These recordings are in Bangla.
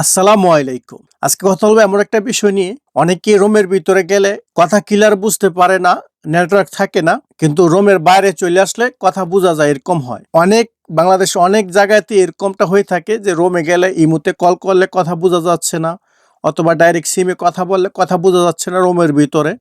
আসসালামু আলাইকুম। আজকে কথা বলব এমন একটা বিষয় নিয়ে। অনেকে রোমের ভিতরে গেলে কথা ক্লিয়ার বুঝতে পারে না নেটওয়ার্ক থাকে না, কিন্তু রোমের বাইরে চলে আসলে কথা বোঝা যায় এরকম হয়। অনেক, বাংলাদেশে অনেক জায়গাতে এরকমটা হয়ে থাকে যে রোমে গেলে ইমুতে কল করলে কথা বোঝা যাচ্ছে না, অথবা ডাইরেক্ট সিমে কথা বললে কথা বোঝা যাচ্ছে না রোমের ভিতরে।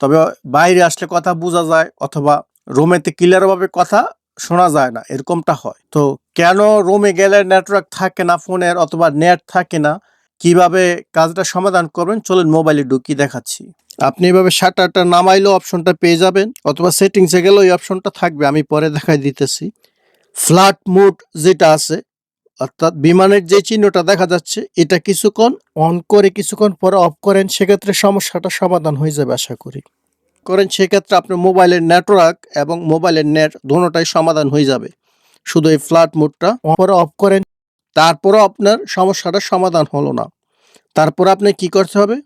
তবে বাইরে আসলে কথা বোঝা যায়, অথবা রোমেতে ক্লিয়ারভাবে কথা শোনা যায় না, এরকমটা হয়। তো কেন রুমে গেলে নেটওয়ার্ক থাকে না, ফোনের অথবা নেট থাকে না? কীভাবে কাজটা সমাধান করবেন? চলুন মোবাইলে ঢুকি দেখাচ্ছি। আপনি এভাবে শাটারটা নামাইলেও অপশনটা পেয়ে যাবেন, অথবা সেটিংসে গেলেও এই অপশনটা থাকবে, আমি পরে দেখাই দিতেছি। ফ্ল্যাট মুড যেটা আছে, অর্থাৎ বিমানের যে চিহ্নটা দেখা যাচ্ছে, এটা কিছুক্ষণ অন করে কিছুক্ষণ পরে অফ করেন, সেক্ষেত্রে সমস্যাটা সমাধান হয়ে যাবে, আশা করি। করেন, সেক্ষেত্রে আপনার মোবাইলের নেটওয়ার্ক এবং মোবাইলের নেট দুটোটাই সমাধান হয়ে যাবে। শুধু এই ফ্ল্যাট মোডটা পরে অফ করেন, তারপরও আপনার সমস্যাটা সমাধান হলো না। তারপর আপনি কি করতে হবে?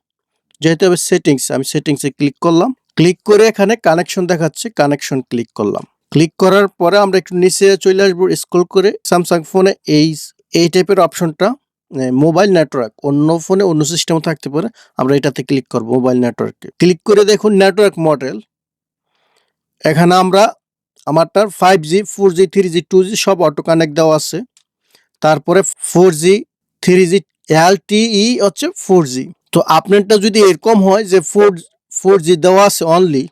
যেহেতু হবে সেটিংস আমি সেটিংসে ক্লিক করলাম। ক্লিক করে এখানে কানেকশন দেখাচ্ছে কানেকশন ক্লিক করলাম। ক্লিক করার পরে আমরা একটু নিচে চলে আসব স্ক্রল করে স্যামসাং ফোনে এই এই টাইপের অপশনটা মোবাইল নেটওয়ার্ক অন্য ফোনে অন্য সিস্টেমও থাকতে পারে। আমরা এটাতে ক্লিক করব মোবাইল নেটওয়ার্কে ক্লিক করে দেখুন নেটওয়ার্ক মডেল এখানে আমরা আমারটার five G four G three G two G সব অটো কানেক্ট দেওয়া আছে। তারপরে ফোর জি থ্রি জি এল ই হচ্ছে ফোর জি তো আপনারটা যদি এরকম হয় যে ফোর ফোর জি দেওয়া আছে অনলি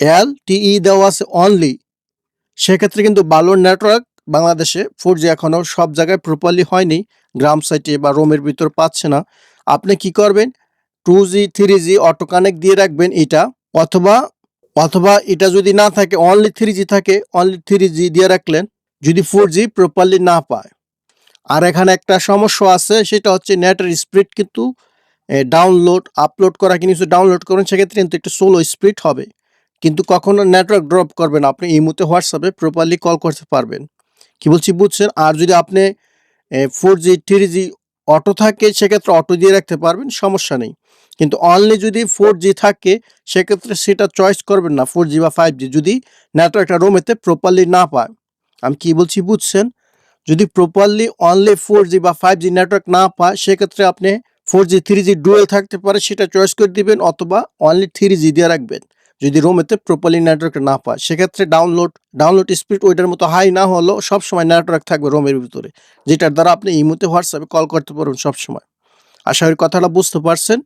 এল ই দেওয়া আছে অনলি সেক্ষেত্রে কিন্তু ভালো নেটওয়ার্ক বাংলাদেশে ফোর জি এখনও সব জায়গায় প্রপারলি হয়নি। গ্রাম সাইটে বা রোমের ভিতর পাচ্ছে না। আপনি কি করবেন? Two G, three G auto connect দিয়ে রাখবেন এটা। অথবা অথবা এটা যদি না থাকে অনলি থ্রি জি থাকে অনলি থ্রি জি দিয়ে রাখলেন, যদি ফোর জি প্রপারলি না পায়। আর এখানে একটা সমস্যা আছে, সেটা হচ্ছে নেটের স্পিড কিন্তু ডাউনলোড আপলোড করা কিছু ডাউনলোড করবেন সেক্ষেত্রে কিন্তু একটু স্লো স্পিড হবে। কিন্তু কখনো নেটওয়ার্ক ড্রপ করবেন আপনি এই মুহূর্তে হোয়াটসঅ্যাপে প্রপারলি কল করতে পারবেন। কি বলছি বুঝছেন? আর যদি আপনি four G three G auto থাকে, সেক্ষেত্রে অটো দিয়ে রাখতে পারবেন, সমস্যা নেই। কিন্তু অনলি যদি ফোর জি থাকে, সেক্ষেত্রে সেটা চয়েস করবেন না ফোর জি বা ফাইভ জি যদি নেটওয়ার্কটা রোমেতে প্রপারলি না পায়। আমি কি বলছি বুঝছেন? যদি প্রপারলি অনলি ফোর জি বা ফাইভ জি নেটওয়ার্ক না পায়, সেক্ষেত্রে আপনি four G three G dual থাকতে পারে, সেটা চয়েস করে দিবেন, অথবা অনলি থ্রি জি দিয়ে রাখবেন। যদি রোমেতে প্রপারলি নেটওয়ার্ক না পায়, সেক্ষেত্রে ডাউনলোড ডাউনলোড স্পিড ওইটার মতো হাই না হলেও সবসময় নেটওয়ার্ক থাকবে রোমের ভিতরে, যেটার দ্বারা আপনি ইমোতে হোয়াটসঅ্যাপে কল করতে পারবেন সবসময়। আশা করি কথাটা বুঝতে পারছেন।